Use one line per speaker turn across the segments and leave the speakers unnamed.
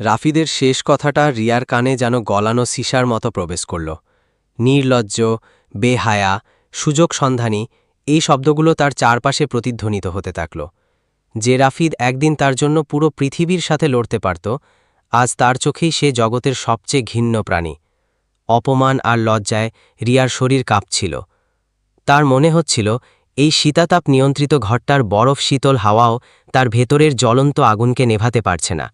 রাফিদের শেষ কথাটা রিয়ার কানে যেন গলানো সিসার মতো প্রবেশ করল। নির্লজ্জ, বেহায়া, সুযোগ সন্ধানী, এই শব্দগুলো তার চারপাশে প্রতিধ্বনিত হতে থাকল। যে রাফিদ একদিন তার জন্য পুরো পৃথিবীর সাথে লড়তে পারত, আজ তার চোখেই সে জগতের সবচেয়ে ঘিন্ন প্রাণী। অপমান আর লজ্জায় রিয়ার শরীর কাঁপছিল। তার মনে হচ্ছিল, এই শীতাতাপ নিয়ন্ত্রিত ঘরটার বরফ শীতল হাওয়াও তার ভেতরের জ্বলন্ত আগুনকে নেভাতে পারছে না।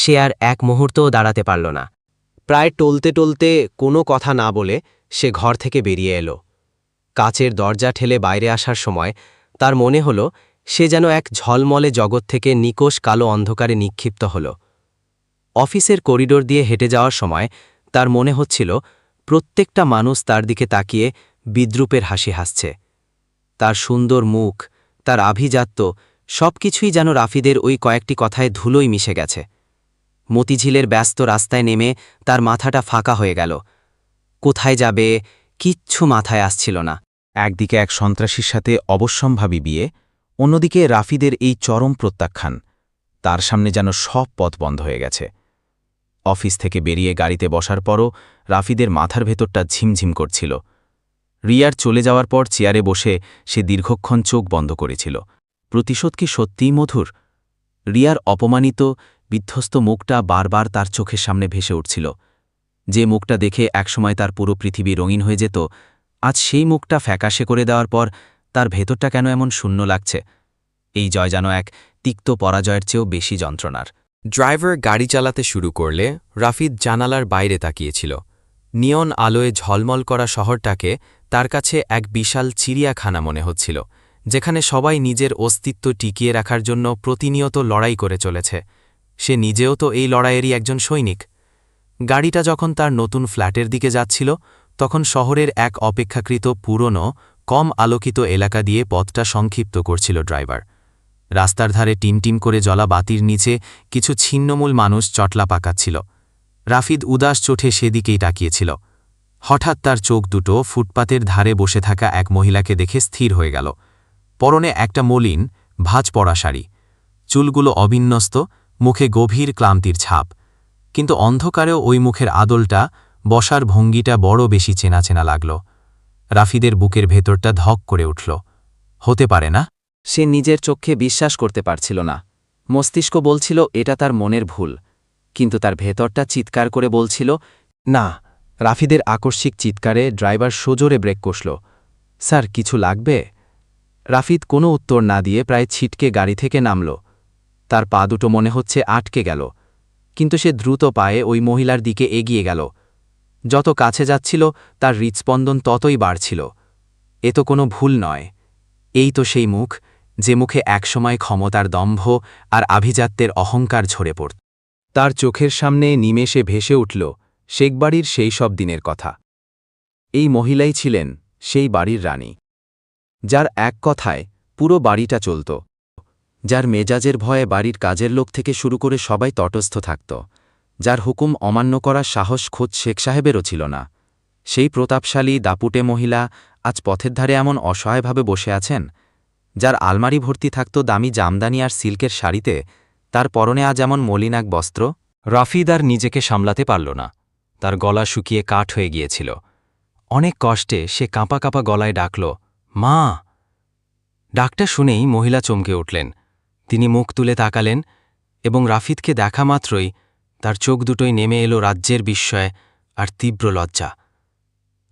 সে আর এক মুহূর্তও দাঁড়াতে পারল না। প্রায় টলতে টলতে কোনো কথা না বলে সে ঘর থেকে বেরিয়ে এলো। কাচের দরজা ঠেলে বাইরে আসার সময় তার মনে হল সে যেন এক ঝলমলে জগৎ থেকে নিকোষ কালো অন্ধকারে নিক্ষিপ্ত হল। অফিসের করিডোর দিয়ে হেঁটে যাওয়ার সময় তার মনে হচ্ছিল প্রত্যেকটা মানুষ তার দিকে তাকিয়ে বিদ্রুপের হাসি হাসছে। তার সুন্দর মুখ, তার আভিজাত্য সবকিছুই যেন রাফিদের ওই কয়েকটি কথায় ধুলোই মিশে গেছে। মতিঝিলের ব্যস্ত রাস্তায় নেমে তার মাথাটা ফাঁকা হয়ে গেল। কোথায় যাবে, কিচ্ছু মাথায় আসছিল না।
একদিকে এক সন্ত্রাসীর সাথে অবশ্যম্ভাবী বিয়ে, অন্যদিকে রাফিদের এই চরম প্রত্যাখ্যান। তার সামনে যেন সব পথ বন্ধ হয়ে গেছে। অফিস থেকে বেরিয়ে গাড়িতে বসার পরও রাফিদের মাথার ভেতরটা ঝিমঝিম করছিল। রিয়ার চলে যাওয়ার পর চেয়ারে বসে সে দীর্ঘক্ষণ চোখ বন্ধ করেছিল। প্রতিশোধ কি সত্যিই মধুর? রিয়ার অপমানিত বিধ্বস্ত মুখটা বারবার তার চোখের সামনে ভেসে উঠছিল। যে মুখটা দেখে একসময় তার পুরো পৃথিবী রঙিন হয়ে যেত, আজ সেই মুখটা ফ্যাকাশে করে দেওয়ার পর তার ভেতরটা কেন এমন শূন্য লাগছে? এই জয় যেন এক তিক্ত পরাজয়ের চেয়েও বেশি যন্ত্রণার।
ড্রাইভার গাড়ি চালাতে শুরু করলে রাফিদ জানালার বাইরে তাকিয়েছিল। নিয়ন আলোয় ঝলমল করা শহরটাকে তার কাছে এক বিশাল চিড়িয়াখানা মনে হচ্ছিল, যেখানে সবাই নিজের অস্তিত্ব টিকিয়ে রাখার জন্য প্রতিনিয়ত লড়াই করে চলেছে। সে নিজেও তো এই লড়াইয়েরই একজন সৈনিক। গাড়িটা যখন তার নতুন ফ্ল্যাটের দিকে যাচ্ছিল, তখন শহরের এক অপেক্ষাকৃত পুরনো, কম আলোকিত এলাকা দিয়ে পথটা সংক্ষিপ্ত করছিল ড্রাইভার। রাস্তার ধারে টিমটিম করে জলা বাতির নিচে কিছু ছিন্নমূল মানুষ চটলা পাকাচ্ছিল। রাফিদ উদাস চোঠে সেদিকেই তাকিয়েছিল। হঠাৎ তার চোখ দুটো ফুটপাতের ধারে বসে থাকা এক মহিলাকে দেখে স্থির হয়ে গেল। পরনে একটা মলিন, ভাঁজ পড়া শাড়ি। চুলগুলো অবিন্যস্ত মুখে গভীর ক্লান্তির ছাপ। কিন্তু অন্ধকারেও ওই মুখের আদলটা, বসার ভঙ্গিটা বড় বেশি চেনা চেনা লাগল। রাফিদের বুকের ভেতরটা ধক করে উঠল। হতে পারে না?
সে নিজের চোখে বিশ্বাস করতে পারছিল না। মস্তিষ্ক বলছিল, এটা তার মনের ভুল। কিন্তু তার ভেতরটা চিৎকার করে বলছিল, না, রাফিদের আকস্মিক চিৎকারে ড্রাইভার সোজোরে ব্রেক কষল। স্যার, কিছু লাগবে? রাফিদ কোনো উত্তর না দিয়ে প্রায় ছিটকে গাড়ি থেকে নামল। তার পা দুটো মনে হচ্ছে আটকে গেল। কিন্তু সে দ্রুত পায়ে ওই মহিলার দিকে এগিয়ে গেল। যত কাছে যাচ্ছিল, তার হৃৎস্পন্দন ততই বাড়ছিল। এ তো কোনো ভুল নয়। এই তো সেই মুখ, যে মুখে একসময় ক্ষমতার দম্ভ আর আভিজাত্যের অহংকার ঝরে পড়ত। তার চোখের সামনে নিমেষে ভেসে উঠল শেখবাড়ির সেই সব দিনের কথা। এই মহিলাই ছিলেন সেই বাড়ির রানী। যার এক কথায় পুরো বাড়িটা চলত। যার মেজাজের ভয়ে বাড়ির কাজের লোক থেকে শুরু করে সবাই তটস্থ থাকত, যার হুকুম অমান্য করার সাহস খোঁজ শেখ সাহেবেরও ছিল না। সেই প্রতাপশালী, দাপুটে মহিলা আজ পথের ধারে এমন অসহায়ভাবে বসে আছেন, যার আলমারি ভর্তি থাকত দামি জামদানি আর সিল্কের শাড়িতে, তার পরনে আজ এমন মলিনাক বস্ত্র।
রাফিদ আর নিজেকে সামলাতে পারল না, তার গলা শুকিয়ে কাঠ হয়ে গিয়েছিল। অনেক কষ্টে সে কাঁপা কাঁপা গলায় ডাকল, মা! ডাকটা শুনেই মহিলা চমকে উঠলেন তিনি মুখ তুলে তাকালেন এবং রাফিদকে দেখা মাত্রই তার চোখ দুটোই নেমে এলো রাজ্যের বিস্ময় আর তীব্র লজ্জা।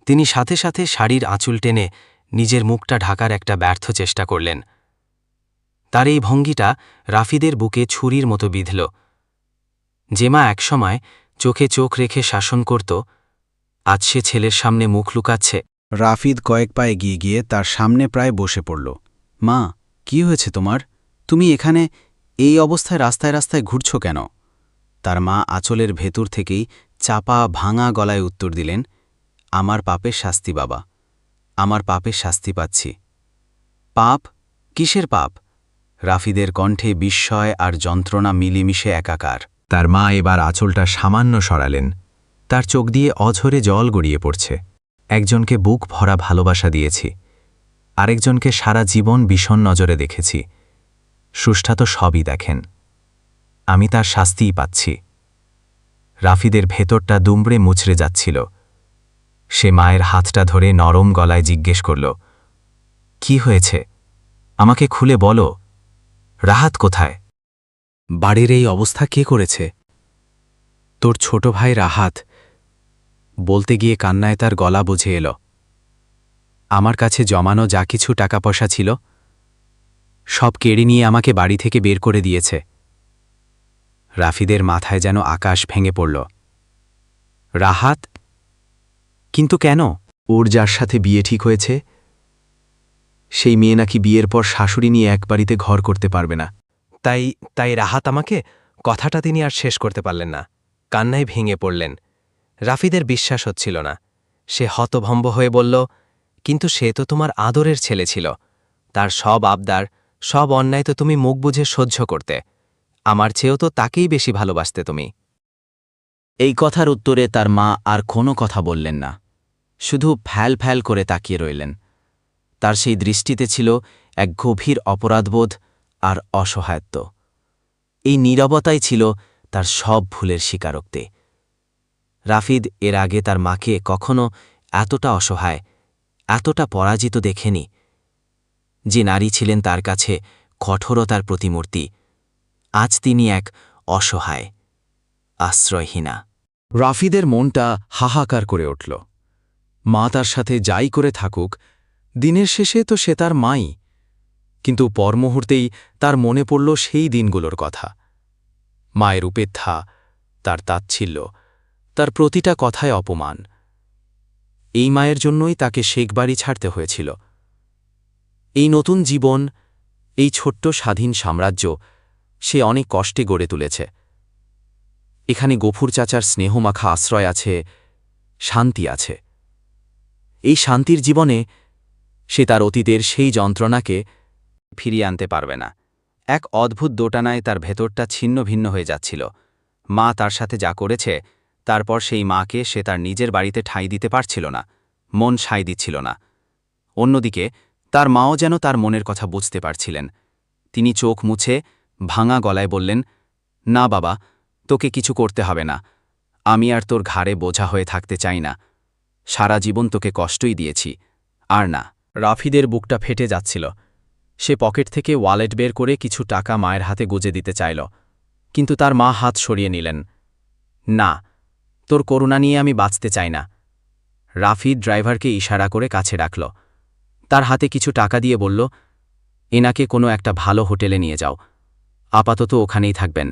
তিনি সাথে সাথে শাড়ির আঁচুল টেনে নিজের মুখটা ঢাকার একটা ব্যর্থ চেষ্টা করলেন। তার এই ভঙ্গিটা রাফিদের বুকে ছুরির মতো বিঁধল। যে মা একসময় চোখে চোখ রেখে শাসন করত, আজ সে ছেলের সামনে মুখ লুকাচ্ছে।
রাফিদ কয়েক পায়ে গিয়ে গিয়ে তার সামনে প্রায় বসে পড়ল। মা, কি হয়েছে তোমার? তুমি এখানে এই অবস্থায় রাস্তায় রাস্তায় ঘুরছ কেন? তার মা আঁচলের ভেতর থেকেই চাপা, ভাঙা গলায় উত্তর দিলেন, আমার পাপের শাস্তি বাবা, আমার পাপের শাস্তি পাচ্ছি। পাপ? কিসের পাপ? রাফিদের কণ্ঠে বিস্ময় আর যন্ত্রণা মিলিমিশে একাকার। তার মা এবার আঁচলটা সামান্য সরালেন, তার চোখ দিয়ে অঝরে জল গড়িয়ে পড়ছে। একজনকে বুক ভরা ভালোবাসা দিয়েছি, আরেকজনকে সারা জীবন ভীষণ নজরে দেখেছি সুষ্ঠা তো সবই দেখেন। আমি তার শাস্তিই পাচ্ছি।
রাফিদের ভেতরটা দুমড়ে মুচড়ে যাচ্ছিল। সে মায়ের হাতটা ধরে নরম গলায় জিজ্ঞেস করল, কি হয়েছে? আমাকে খুলে বলো। রাহাত কোথায়?
বাড়ির এই অবস্থা কে করেছে? তোর ছোট ভাই রাহাত। বলতে গিয়ে কান্নায় তার গলা বুঝে এল। আমার কাছে জমানো যা কিছু টাকা পয়সা ছিল সব কেড়ে নিয়ে আমাকে বাড়ি থেকে বের করে দিয়েছে। রাফিদের মাথায় যেন আকাশ ভেঙে পড়ল। রাহাত? কিন্তু কেন? ওর যার সাথে বিয়ে ঠিক হয়েছে, সেই মেয়ে নাকি বিয়ের পর শাশুড়ি নিয়ে এক বাড়িতে ঘর করতে পারবে না। তাই তাই রাহাত আমাকে কথাটা তিনি আর শেষ করতে পারলেন না। কান্নায় ভেঙে পড়লেন। রাফিদের বিশ্বাস হচ্ছিল না। সে হতভম্ব হয়ে বলল, কিন্তু সে তো তোমার আদরের ছেলে ছিল। তার সব আবদার সব অন্যায় তো তুমি মুখ বুঝে সহ্য করতে। আমার চেয়েও তো তাকেই বেশি ভালোবাসতে তুমি।
এই কথার উত্তরে তার মা আর কোনো কথা বললেন না। শুধু ফ্যাল ফ্যাল করে তাকিয়ে রইলেন। তার সেই দৃষ্টিতে ছিল এক গভীর অপরাধবোধ আর অসহায়ত্ব। এই নীরবতাই ছিল তার সব ভুলের স্বীকারোক্তি। রাফিদ এর আগে তার মাকে কখনো এতটা অসহায়, এতটা পরাজিত দেখেনি যে নারী ছিলেন তার কাছে কঠোরতার প্রতিমূর্তি, আজ তিনি এক অসহায় আশ্রয়হীনা।
রাফিদের মনটা হাহাকার করে উঠল। মা তার সাথে যাই করে থাকুক, দিনের শেষে তো সে তার মাই। কিন্তু পর মুহূর্তেই তার মনে পড়ল সেই দিনগুলোর কথা। মায়ের উপেক্ষা, তার তাচ্ছিল্য, তার প্রতিটা কথায় অপমান। এই মায়ের জন্যই তাকে শেখ বাড়ি ছাড়তে হয়েছিল। এই নতুন জীবন, এই ছোট্ট স্বাধীন সাম্রাজ্য, সে অনেক কষ্টে গড়ে তুলেছে। এখানে গফুর চাচার স্নেহমাখা আশ্রয় আছে, শান্তি আছে। এই শান্তির জীবনে সে তার অতীতের সেই যন্ত্রণাকে
ফিরিয়ে আনতে পারবে না। এক অদ্ভুত দোটানায় তার ভেতরটা ছিন্ন ভিন্ন হয়ে যাচ্ছিল। মা তার সাথে যা করেছে, তারপর সেই মাকে সে তার নিজের বাড়িতে ঠাঁই দিতে পারছিল না, মন সাই দিচ্ছিল না। অন্যদিকে তার মাও যেন তার মনের কথা বুঝতে পারছিলেন। তিনি চোখ মুছে ভাঙা গলায় বললেন, না বাবা, তোকে কিছু করতে হবে না। আমি আর তোর ঘাড়ে বোঝা হয়ে থাকতে চাই না। সারা জীবন তোকে কষ্টই দিয়েছি। আর না। রাফিদের বুকটা ফেটে যাচ্ছিল। সে পকেট থেকে ওয়ালেট বের করে কিছু টাকা মায়ের হাতে গুজে দিতে চাইল। কিন্তু তার মা হাত সরিয়ে নিলেন, না, তোর করুণা নিয়ে আমি বাঁচতে চাই না। রাফিদ ড্রাইভারকে ইশারা করে কাছে ডাকল তার হাতে কিছু টাকা দিয়ে বলল, এনাকে কোনো একটা ভালো হোটেলে নিয়ে যাও। আপাতত ওখানেই থাকবেন।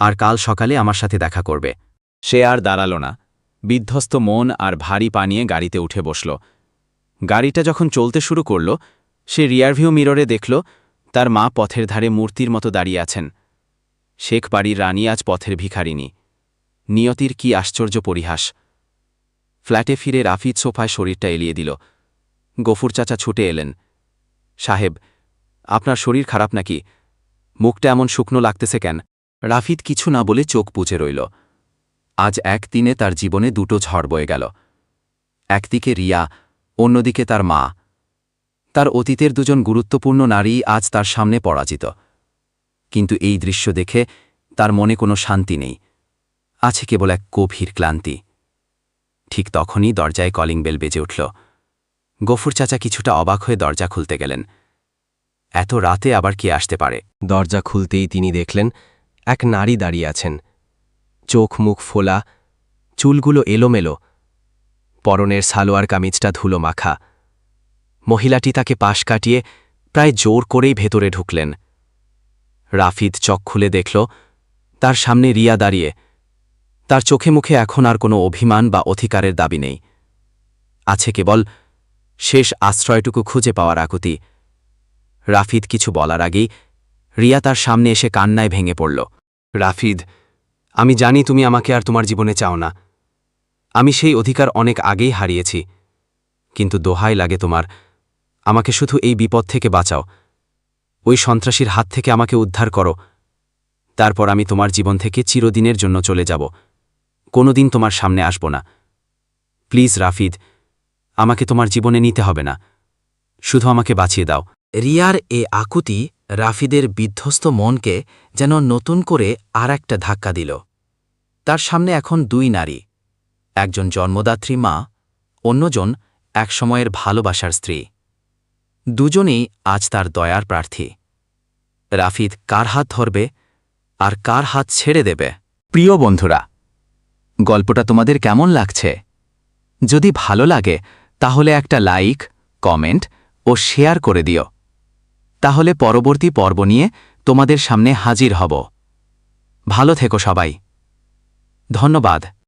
আর কাল সকালে আমার সাথে দেখা করবে সে আর দাঁড়াল না। বিধ্বস্ত মন আর ভারী পানিয়ে গাড়িতে উঠে বসল। গাড়িটা যখন চলতে শুরু করল, সে রিয়ারভিউ মিররে দেখল, তার মা পথের ধারে মূর্তির মতো দাঁড়িয়ে আছেন। শেখ বাড়ির রানী আজ পথের ভিখারিনী নিয়তির কি আশ্চর্য পরিহাস। ফ্ল্যাটে ফিরে রাফিদ সোফায় শরীরটা এলিয়ে দিল। গফুর চাচা ছুটে এলেন। সাহেব, আপনার শরীর খারাপ নাকি? মুখটা এমন শুকনো লাগতেছে কেন? রাফিদ কিছু না বলে চোখ পুচে রইল। আজ এক দিনে তার জীবনে দুটো ঝড় বয়ে গেল। একদিকে রিয়া, অন্যদিকে তার মা। তার অতীতের দুজন গুরুত্বপূর্ণ নারী আজ তার সামনে পরাজিত। কিন্তু এই দৃশ্য দেখে তার মনে কোনো শান্তি নেই। আছে কেবল এক গভীর ক্লান্তি। ঠিক তখনই দরজায় কলিং বেল বেজে উঠল। গফুর চাচা কিছুটা অবাক হয়ে দরজা খুলতে গেলেন। এত রাতে আবার কে আসতে পারে? দরজা খুলতেই তিনি দেখলেন এক নারী দাঁড়িয়ে আছেন। চোখ মুখ ফোলা, চুলগুলো এলোমেলো। পরনের সালোয়ার কামিজটা ধুলো মাখা। মহিলাটি তাকে পাশ কাটিয়ে প্রায় জোর করেই ভেতরে ঢুকলেন। রাফিদ চোখ খুলে দেখল, তার সামনে রিয়া দাঁড়িয়ে। তার চোখে মুখে এখন আর কোনো অভিমান বা অধিকারের দাবি নেই। আছে কেবল শেষ আশ্রয়টুকু খুঁজে পাওয়ার আকুতি। রাফিদ কিছু বলার আগেই রিয়া তার সামনে এসে কান্নায় ভেঙে পড়ল। রাফিদ, আমি জানি তুমি আমাকে আর তোমার জীবনে চাও না। আমি সেই অধিকার অনেক আগেই হারিয়েছি। কিন্তু দোহাই লাগে তোমার। আমাকে শুধু এই বিপদ থেকে বাঁচাও। ওই সন্ত্রাসীর হাত থেকে আমাকে উদ্ধার করো। তারপর আমি তোমার জীবন থেকে চিরদিনের জন্য চলে যাব। কোনোদিন তোমার সামনে আসব না। প্লিজ রাফিদ আমাকে তোমার জীবনে নিতে হবে না। শুধু আমাকে বাঁচিয়ে দাও।
রিয়ার এ আকুতি রাফিদের বিধ্বস্ত মনকে যেন নতুন করে আর একটা ধাক্কা দিল। তার সামনে এখন দুই নারী একজন জন্মদাত্রী মা অন্যজন এক সময়ের ভালোবাসার স্ত্রী। দুজনেই আজ তার দয়ার প্রার্থী। রাফিদ কার হাত ধরবে আর কার হাত ছেড়ে দেবে? প্রিয় বন্ধুরা গল্পটা তোমাদের কেমন লাগছে? যদি ভালো লাগে তাহলে একটা লাইক, কমেন্ট ও শেয়ার করে দিও। তাহলে পরবর্তী পর্ব নিয়ে তোমাদের সামনে হাজির হব। ভালো থেকো সবাই। ধন্যবাদ।